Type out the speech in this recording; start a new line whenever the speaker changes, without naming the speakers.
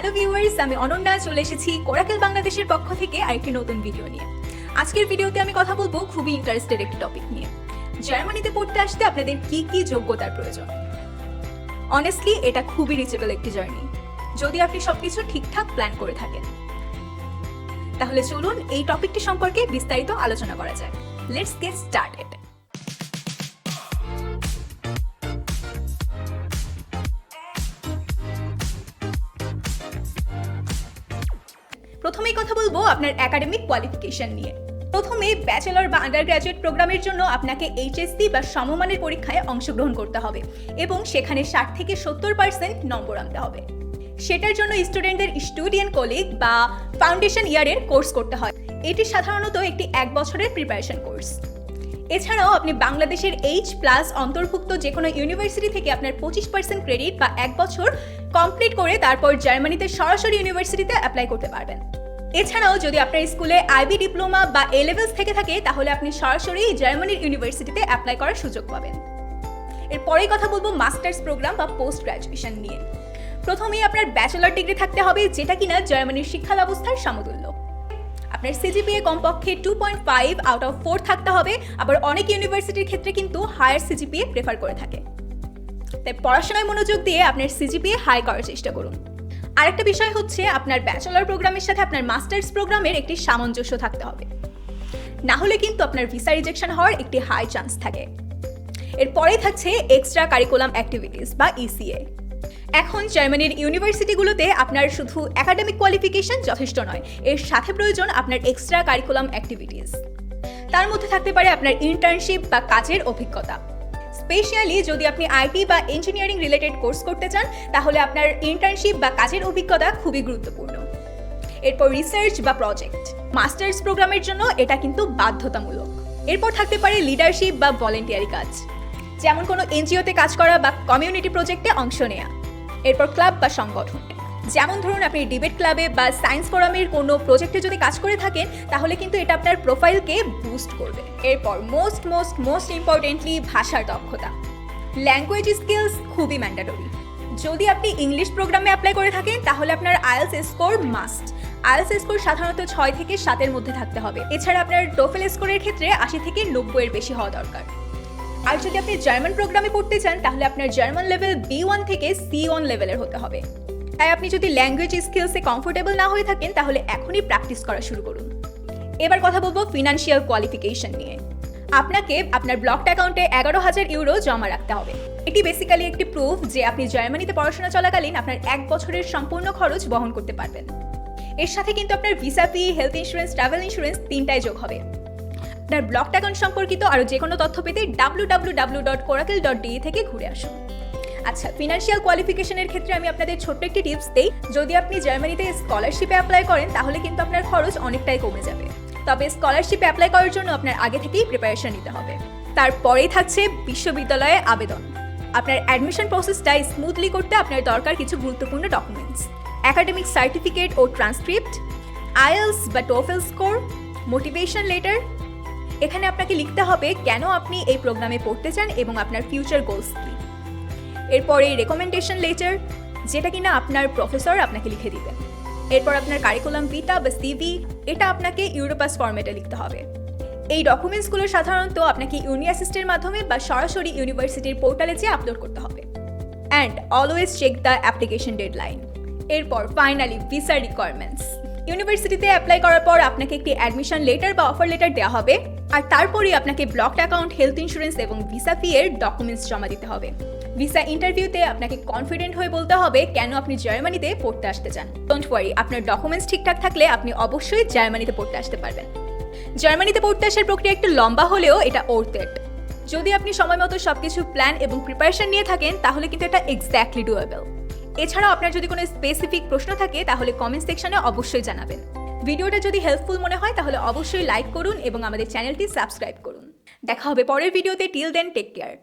Hello viewers আমি অনন্যা, চলে এসেছি কোরাকেল বাংলাদেশের পক্ষ থেকে আরেকটি নতুন ভিডিও নিয়ে। আজকের ভিডিওতে আমি কথা বলব খুবই ইন্টারেস্টেড একটি টপিক নিয়ে। জার্মানিতে পড়তে আসতে আপনাদের কি কি যোগ্যতার প্রয়োজন? অনেস্টলি এটা খুবই রিচেবল একটি জার্নি যদি আপনি সবকিছু ঠিকঠাক প্ল্যান করে থাকেন। তাহলে চলুন এই টপিকটি সম্পর্কে বিস্তারিত আলোচনা করা যাক। লেটস গেট স্টার্টেড প্রথমেই কথা বলব আপনার একাডেমিক কোয়ালিফিকেশন নিয়ে। প্রথমে ব্যাচেলর বা আন্ডার গ্র্যাজুয়েট প্রোগ্রামের জন্য আপনাকে এইচএসসি বা সমমানের পরীক্ষায় অংশগ্রহণ করতে হবে এবং সেখানে ষাট থেকে সত্তর পার্সেন্ট নম্বর আনতে হবে। সেটার জন্য স্টুডেন্টদের স্টুডিয়ান কলিগ বা ফাউন্ডেশন ইয়ারের কোর্স করতে হয়। এটি সাধারণত একটি এক বছরের প্রিপারেশন কোর্স এছাড়াও আপনি বাংলাদেশের এইচ প্লাস অন্তর্ভুক্ত যে কোনো ইউনিভার্সিটি থেকে আপনার পঁচিশ পার্সেন্ট ক্রেডিট বা এক বছর কমপ্লিট করে তারপর জার্মানিতে সরাসরি ইউনিভার্সিটিতে অ্যাপ্লাই করতে পারবেন। এছাড়াও যদি আপনার স্কুলে আইবি ডিপ্লোমা বা এ লেভেলস থেকে থাকে, তাহলে আপনি সরাসরি জার্মানির ইউনিভার্সিটিতে অ্যাপ্লাই করার সুযোগ পাবেন। এরপরেই কথা বলব মাস্টার্স প্রোগ্রাম বা পোস্ট গ্র্যাজুয়েশন নিয়ে। প্রথমেই আপনার ব্যাচেলর ডিগ্রি থাকতে হবে, যেটা কিনা জার্মানির শিক্ষা ব্যবস্থার সমতুল্য। আপনার সিজিপিএ কমপক্ষে two point five out of four থাকতে হবে, আবার অনেক ইউনিভার্সিটির ক্ষেত্রে কিন্তু হায়ার সিজিপিএ প্রেফার করে থাকে। তাই পড়াশোনায় মনোযোগ দিয়ে আপনার সিজিপিএ হাই করার চেষ্টা করুন। আরেকটা বিষয় হচ্ছে আপনার ব্যাচেলর প্রোগ্রামের সাথে আপনার মাস্টার্স প্রোগ্রামের একটি সামঞ্জস্য থাকতে হবে। না হলে কিন্তু আপনার ভিসা রিজেকশন হওয়ার একটি হাই চান্স থাকে। এরপরেই থাকছে এক্সট্রা কারিকুলাম অ্যাক্টিভিটিস বা ইসিএ এখন জার্মানির ইউনিভার্সিটিগুলোতে আপনার শুধু একাডেমিক কোয়ালিফিকেশন যথেষ্ট নয়, এর সাথে প্রয়োজন আপনার এক্সট্রা কারিকুলাম অ্যাক্টিভিটিস তার মধ্যে থাকতে পারে আপনার ইন্টার্নশিপ বা কাজের অভিজ্ঞতা। স্পেশালি যদি আপনি আইটি বা ইঞ্জিনিয়ারিং রিলেটেড কোর্স করতে চান, তাহলে আপনার ইন্টার্নশিপ বা কাজের অভিজ্ঞতা খুবই গুরুত্বপূর্ণ। এরপর রিসার্চ বা প্রজেক্ট মাস্টার্স প্রোগ্রামের জন্য এটা কিন্তু বাধ্যতামূলক। এরপর থাকতে পারে লিডারশিপ বা ভলেন্টিয়ারি কাজ। যেমন কোনো এনজিওতে কাজ করা বা কমিউনিটি প্রজেক্টে অংশ নেওয়া এরপর ক্লাব বা সংগঠন। যেমন ধরুন আপনি ডিবেট ক্লাবে বা সায়েন্স ফোরামের কোনো প্রজেক্টে যদি কাজ করে থাকেন, তাহলে কিন্তু এটা আপনার প্রোফাইলকে বুস্ট করবে। এরপর মোস্ট মোস্ট মোস্ট ইম্পর্টেন্টলি ভাষার দক্ষতা। ল্যাঙ্গুয়েজ স্কিলস খুবই ম্যান্ডাটরি যদি আপনি ইংলিশ প্রোগ্রামে অ্যাপ্লাই করে থাকেন, তাহলে আপনার IELTS score must IELTS score সাধারণত ছয় থেকে সাতের মধ্যে থাকতে হবে। এছাড়া আপনার টোফেল স্কোরের ক্ষেত্রে আশি থেকে নব্বইয়ের বেশি হওয়া দরকার। আর যদি আপনি জার্মান প্রোগ্রামে পড়তে চান, তাহলে আপনার জার্মান লেভেল বি ওয়ান থেকে সি ওয়ান লেভেলের হতে হবে। তাই আপনি যদি ল্যাঙ্গুয়েজ স্কিলসে কমফোর্টেবল না হয়ে থাকেন, তাহলে এখনই প্র্যাকটিস করা শুরু করুন। এবার কথা বলব ফিনান্সিয়াল কোয়ালিফিকেশন নিয়ে। আপনাকে আপনার ব্লকড অ্যাকাউন্টে এগারো হাজার ইউরো জমা রাখতে হবে। এটি বেসিক্যালি একটি প্রুফ যে আপনি জার্মানিতে পড়াশোনা চলাকালীন আপনার এক বছরের সম্পূর্ণ খরচ বহন করতে পারবেন। এর সাথে কিন্তু আপনার visa fee health insurance travel insurance তিনটাই যোগ হবে। আপনার ব্লকড অ্যাকাউন্ট সম্পর্কিত আরও যে কোনো তথ্য পেতে ডাব্লু ডাব্লু ডাব্লু ডট কোরাকেল ডট থেকে ঘুরে আসুন। আচ্ছা ফিনান্সিয়াল কোয়ালিফিকেশনের ক্ষেত্রে আমি আপনাদের ছোট্ট একটি টিপস দেই। যদি আপনি জার্মানিতে স্কলারশিপে অ্যাপ্লাই করেন, তাহলে কিন্তু আপনার খরচ অনেকটাই কমে যাবে। তবে স্কলারশিপে অ্যাপ্লাই করার জন্য আপনার আগে থেকেই প্রিপারেশন নিতে হবে। তারপরেই থাকছে বিশ্ববিদ্যালয়ে আবেদন। আপনার অ্যাডমিশন প্রসেসটা স্মুথলি করতে আপনার দরকার কিছু গুরুত্বপূর্ণ ডকুমেন্টস একাডেমিক সার্টিফিকেট ও ট্রান্সক্রিপ্ট আইএলস বা টোফেল স্কোর মোটিভেশন লেটার এখানে আপনাকে লিখতে হবে কেন আপনি এই প্রোগ্রামে পড়তে চান এবং আপনার ফিউচার গোলস কী। এরপরে রেকমেন্ডেশন লেটার যেটা কিনা আপনার প্রফেসর আপনাকে লিখে দিবেন এরপর আপনার কারিকুলাম ভিটা বা সিভি এটা আপনাকে ইউরোপাস ফর্মেটে লিখতে হবে। এই ডকুমেন্টসগুলো সাধারণত আপনাকে ইউনি অ্যাসিস্টের মাধ্যমে বা সরাসরি ইউনিভার্সিটির পোর্টালে যেয়ে আপলোড করতে হবে। And always check the application deadline এরপর ফাইনালি ভিসা রিকোয়ারমেন্টস ইউনিভার্সিটিতে অ্যাপ্লাই করার পর আপনাকে একটি অ্যাডমিশন লেটার বা অফার লেটার দেওয়া হবে। আর তারপরেই আপনাকে ব্লকড অ্যাকাউন্ট হেলথ ইন্স্যুরেন্স এবং ভিসা ফি এর ডকুমেন্টস জমা দিতে হবে। ভিসা ইন্টারভিউতে আপনাকে কনফিডেন্ট হয়ে বলতে হবে কেন আপনি জার্মানিতে পড়তে আসতে চান। ডোন্ট ওয়ারি আপনার ডকুমেন্টস ঠিকঠাক থাকলে আপনি অবশ্যই জার্মানিতে পড়তে আসতে পারবেন। জার্মানিতে পড়তে আসার প্রক্রিয়া একটু লম্বা হলেও এটা ওর্থেট যদি আপনি সময় মতো সবকিছু প্ল্যান এবং প্রিপারেশন নিয়ে থাকেন, তাহলে কিন্তু এটা এক্স্যাক্টলি ডুয়েবল এছাড়াও আপনার যদি কোনো স্পেসিফিক প্রশ্ন থাকে, তাহলে কমেন্ট সেকশনে অবশ্যই জানাবেন। ভিডিওটা যদি হেল্পফুল মনে হয়, তাহলে অবশ্যই লাইক করুন এবং আমাদের চ্যানেলটি সাবস্ক্রাইব করুন। দেখা হবে পরের ভিডিওতে টিল দেন টেক কেয়ার